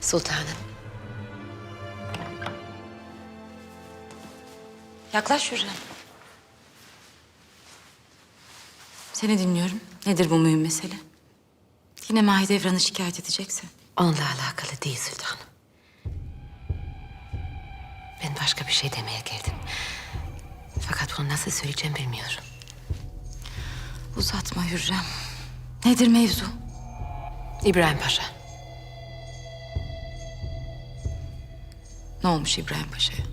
Sultanım. Yaklaş Hürrem. Seni dinliyorum. Nedir bu mühim mesele? Yine Mahidevran'ı şikayet edeceksin. Onunla alakalı değil sultanım. Ben başka bir şey demeye geldim. Fakat bunu nasıl söyleyeceğim bilmiyorum. Uzatma Hürrem. Nedir mevzu? İbrahim Paşa. Ne olmuş İbrahim Paşa'ya?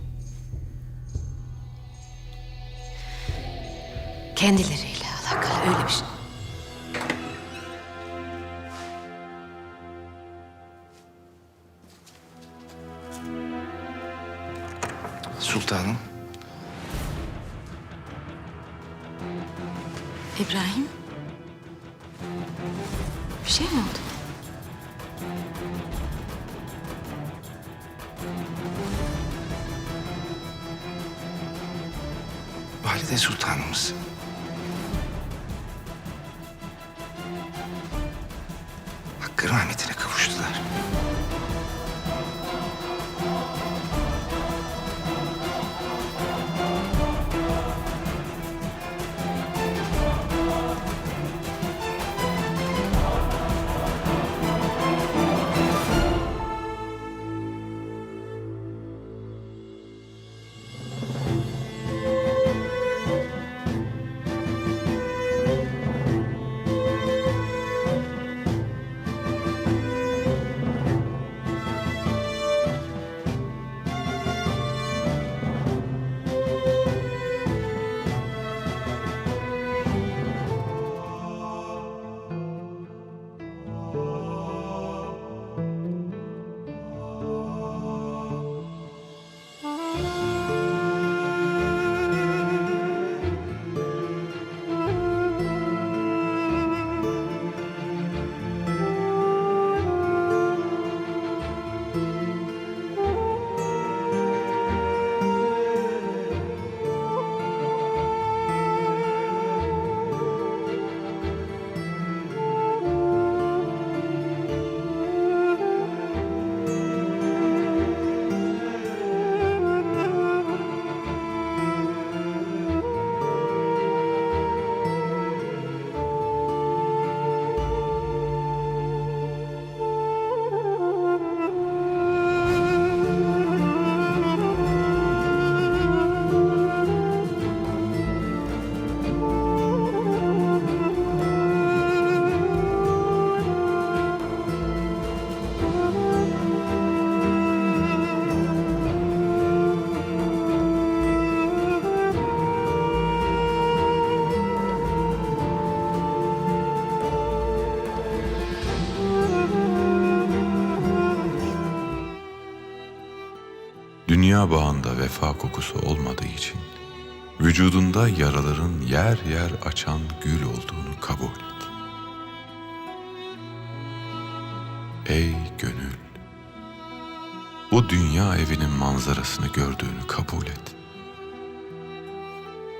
Kendileriyle alakalı öyle bir şey. Sultanım. İbrahim? Bir şey mi oldu? Valide Sultanımız. Hakkı rahmetine kavuştular. Dünya bağında vefa kokusu olmadığı için vücudunda yaraların yer yer açan gül olduğunu kabul et. Ey gönül! Bu dünya evinin manzarasını gördüğünü kabul et.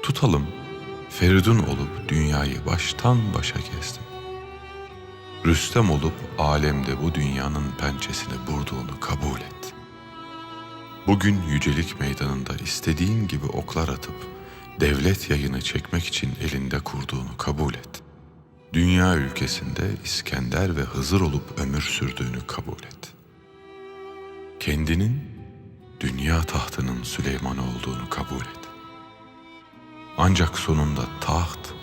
Tutalım Feridun olup dünyayı baştan başa gezdim. Rüstem olup alemde bu dünyanın pençesini vurduğunu kabul et. Bugün yücelik meydanında istediğin gibi oklar atıp devlet yayını çekmek için elinde kurduğunu kabul et. Dünya ülkesinde İskender ve Hızır olup ömür sürdüğünü kabul et. Kendinin dünya tahtının Süleyman olduğunu kabul et. Ancak sonunda taht,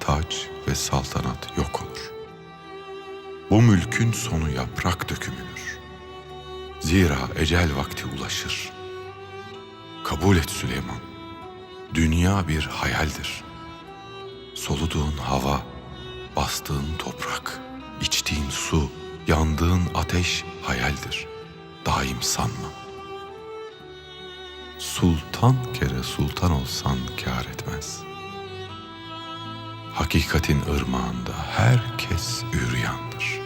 taç ve saltanat yok olur. Bu mülkün sonu yaprak dökümüdür. Zira ecel vakti ulaşır. Kabul et Süleyman. Dünya bir hayaldir. Soluduğun hava, bastığın toprak, içtiğin su, yandığın ateş hayaldir. Daim sanma. Sultan kere sultan olsan kâr etmez. Hakikatin ırmağında herkes üryandır.''